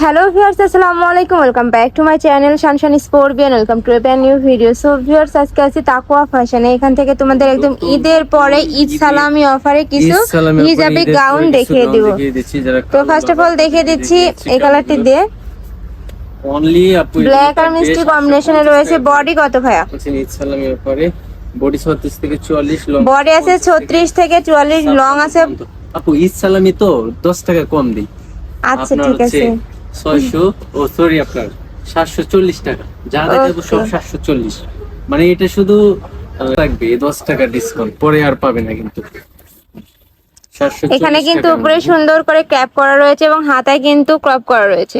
Hello viewers আসসালামু আলাইকুম। Welcome back to my channel শানশান স্পোর্টবিয়ান welcome to a new video so viewers আজকে আছি তাকুয়া ফ্যাশনে এখান থেকে তোমাদের একদম ঈদের পরে ঈদ সালামি অফারে কিছু হিজাবি গাউন দেখিয়ে দিব। তো ফার্স্ট অফ অল দেখিয়ে দিচ্ছি এই কালারটি দিয়ে। ব্ল্যাক আর মিষ্টি কম্বিনেশনে রয়েছে। বডি কত ভাইয়া? ঈদ সালামের পরে বডি 36 থেকে 44 লং বডি আছে ছত্রিশ থেকে চুয়াল্লিশ লং আছে। আপু ঈদ সালামি তো 10 টাকা কম দিই। আচ্ছা ঠিক আছে। 600 ও সরি আপনার 740 টাকা। যা দেখাবো সব Okay. 740 মানে এটা শুধু থাকবে 10 টাকা ডিসকাউন্ট পরে আর পাবে না কিন্তু। এখানে কিন্তু উপরে সুন্দর করে ক্যাপ করা রয়েছে এবং হাতায় কিন্তু ক্রপ করা রয়েছে।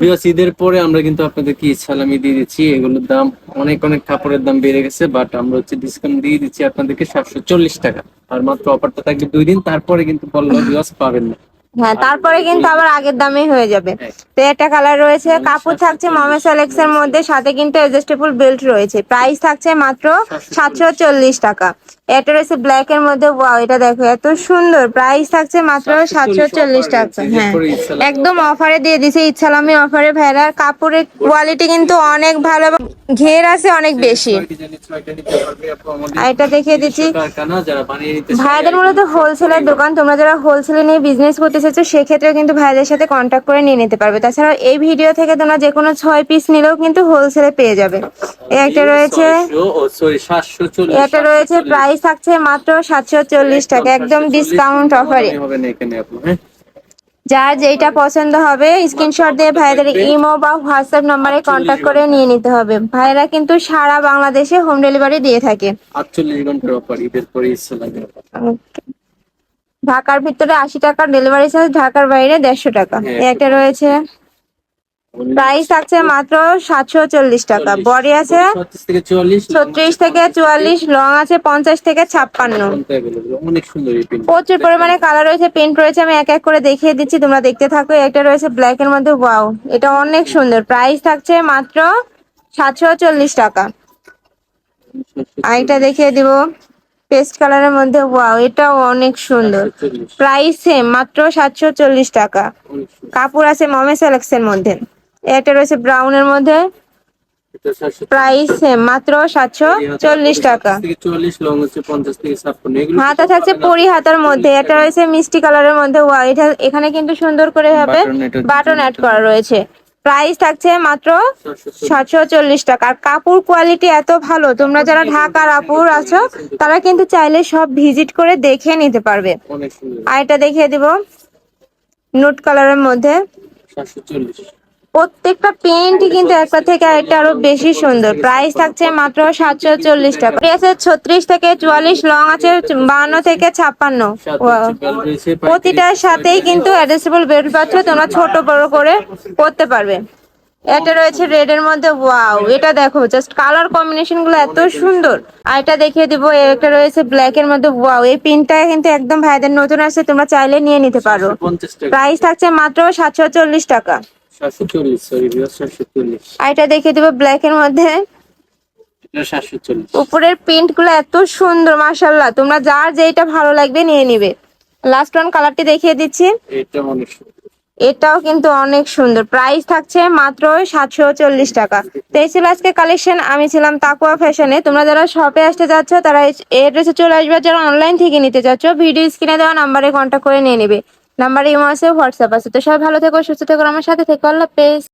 বিয়াস ঈদের পরে আমরা কিন্তু আপনাদেরকে ঈদ সালামি দিয়ে দিচ্ছি। এগুলোর দাম অনেক অনেক কাপড়ের দাম বেড়ে গেছে বাট আমরা হচ্ছে ডিসকাউন্ট দিয়ে দিচ্ছি আপনাদেরকে সাতশো চল্লিশ টাকা। আর মাত্র অফারটা থাকবে দুই দিন তারপরে কিন্তু বলল বিয়াস পাবেন না। হ্যাঁ তারপরে কিন্তু আবার আগের দামেই হয়ে যাবে। তো একটা কালার রয়েছে কাপড় থাকছে মমে সেলেক্স এর মধ্যে সাথে কিন্তু অ্যাডজাস্টেবল বেল্ট রয়েছে। প্রাইস থাকছে মাত্র সাতশো চল্লিশ টাকা। এটা রয়েছে ব্ল্যাক এর মধ্যে ওয়াও এটা দেখো এত সুন্দর। প্রাইস থাকছে মাত্র সাতশো চল্লিশ টাকা। হ্যাঁ একদম অফারে দিয়ে দিছে ইচ্ছালামি অফারে ভেড়ার কাপড়ের কোয়ালিটি কিন্তু অনেক ভালো ঘের আছে অনেক বেশি। এটা দেখিয়ে দিচ্ছি। ভাইদের মূলত হোলসেলের দোকান তোমরা যারা হোলসেলে নিয়ে বিজনেস করতে চাইছো সেক্ষেত্রেও কিন্তু ভাইদের সাথে কন্ট্যাক্ট করে নিয়ে নিতে পারবে। তাছাড়াও এই ভিডিও থেকে তোমরা যে কোনো ছয় পিস নিলেও কিন্তু হোলসেলে পেয়ে যাবে। এই একটা রয়েছে 600 ও সরি সাতশো চল্লিশ একটা রয়েছে প্রাইস থাকছে মাত্র সাতশো চল্লিশ টাকা একদম ডিসকাউন্ট অফারে হ্যাঁ? যার যেটা পছন্দ হবে স্ক্রিনশট দিয়ে ভাইদের ইমো বা হোয়াটসঅ্যাপ নম্বরে কন্ট্যাক্ট করে নিয়ে নিতে হবে। ভাইরা কিন্তু সারা বাংলাদেশে হোম ডেলিভারি দিয়ে থাকে। আটচল্লিশ ঘণ্টার অফার ঈদের পরে। ঢাকার ভিতরে আশি টাকার ডেলিভারি চার্জ ঢাকার বাইরে দেড়শো টাকা। হ্যাঁ, একটা রয়েছে। প্রাইস থাকছে মাত্র সাতশো চল্লিশ টাকা। বডি আছে 36 থেকে চুয়াল্লিশ ছত্রিশ থেকে চুয়াল্লিশ লং আছে পঞ্চাশ থেকে ছাপ্পান্ন। প্রচুর পরিমাণে কালার রয়েছে প্রিন্ট রয়েছে আমি এক এক করে দেখিয়ে দিচ্ছি তোমরা দেখতে থাকো। একটা রয়েছে ব্ল্যাক এর মধ্যে ওয়াও এটা অনেক সুন্দর। প্রাইস থাকছে মাত্র সাতশো চল্লিশ টাকা। আরেকটা দেখিয়ে দিব। পেস্ট কালারের মধ্যে ওয়াও এটাও অনেক সুন্দর। প্রাইস সেম মাত্র সাতশো চল্লিশ টাকা। কাপড় আছে মমে সেলেক্স এর মধ্যে। এটা রয়েছে ব্রাউন এর মধ্যে প্রাইস সেম মাত্র সাতশো চল্লিশ টাকা। 36 থেকে চুয়াল্লিশ লং হচ্ছে পঞ্চাশ থেকে ছাপ্পান্ন এগুলো হাতা থাকছে পরি হাতার মধ্যে। এটা রয়েছে মিষ্টি কালারের মধ্যে। ওয়া এটা এখানে কিন্তু সুন্দর করে এটা বাটন অ্যাড করা রয়েছে। প্রাইস থাকছে মাত্র 740 সাতশো চল্লিশ টাকা। আর কাপড় কোয়ালিটি এত ভালো, তোমরা যারা ঢাকার আপুর আছো, তারা কিন্তু চাইলে সব ভিজিট করে দেখে নিতে পারবে। আর এটা দেখিয়ে দিব নুট কালারের মধ্যে। প্রত্যেকটা পেন্টই কিন্তু একটা থেকে একটা আরও বেশি সুন্দর প্রাইস থাকছে মাত্র সাতশো চল্লিশ টাকা আছে ছত্রিশ থেকে চুয়াল্লিশ লং আছে বান্ন থেকে ছাপ্পান্ন. প্রতিটার সাথেই কিন্তু অ্যাডজাস্টেবল বেল্ট পাচ্ছ তোমরা ছোট বড় করে পরতে পারবে। এটা রয়েছে রেড এর মধ্যে ওয়াও এটা দেখো জাস্ট কালার কম্বিনেশনগুলো এত সুন্দর। আর এটা দেখিয়ে দিব একটা রয়েছে ব্ল্যাক এর মধ্যে ওয়াও এই পিনটা কিন্তু একদম ভাইদের নতুন আসছে তোমরা চাইলে নিয়ে নিতে পারো। প্রাইস থাকছে মাত্র সাতশো চল্লিশ টাকা। সাতশো চল্লিশ সরি আর এটা দেখিয়ে দিব ব্ল্যাক এর মধ্যে। এটা উপরের প্রিন্টগুলো এত সুন্দর মাশাল্লাহ তোমরা যার যেটা ভালো লাগবে নিয়ে নিবে। লাস্ট ওয়ান কালারটি দেখিয়ে দিচ্ছি। এটা অনেক সুন্দর। এটাও কিন্তু অনেক সুন্দর। প্রাইস থাকছে মাত্র সাতশো চল্লিশ টাকা। তো এই ছিল আজকে কালেকশন আমি ছিলাম তাকুয়া ফ্যাশনে তোমরা যারা শপে আসতে যাচ্ছ তারা এড্রেসে চলে আসবে। যারা অনলাইন থেকে নিতে চাচ্ছ ভিডিও স্ক্রিনে দেওয়া নাম্বারে কন্ট্যাক্ট করে নিয়ে নেবে। নাম্বারে ইমো আছে, হোয়াটসঅ্যাপ আছে। তো সবাই ভালো থেকো, সুস্থ থেকো আমার সাথে থেকো। আল্লাহ পেস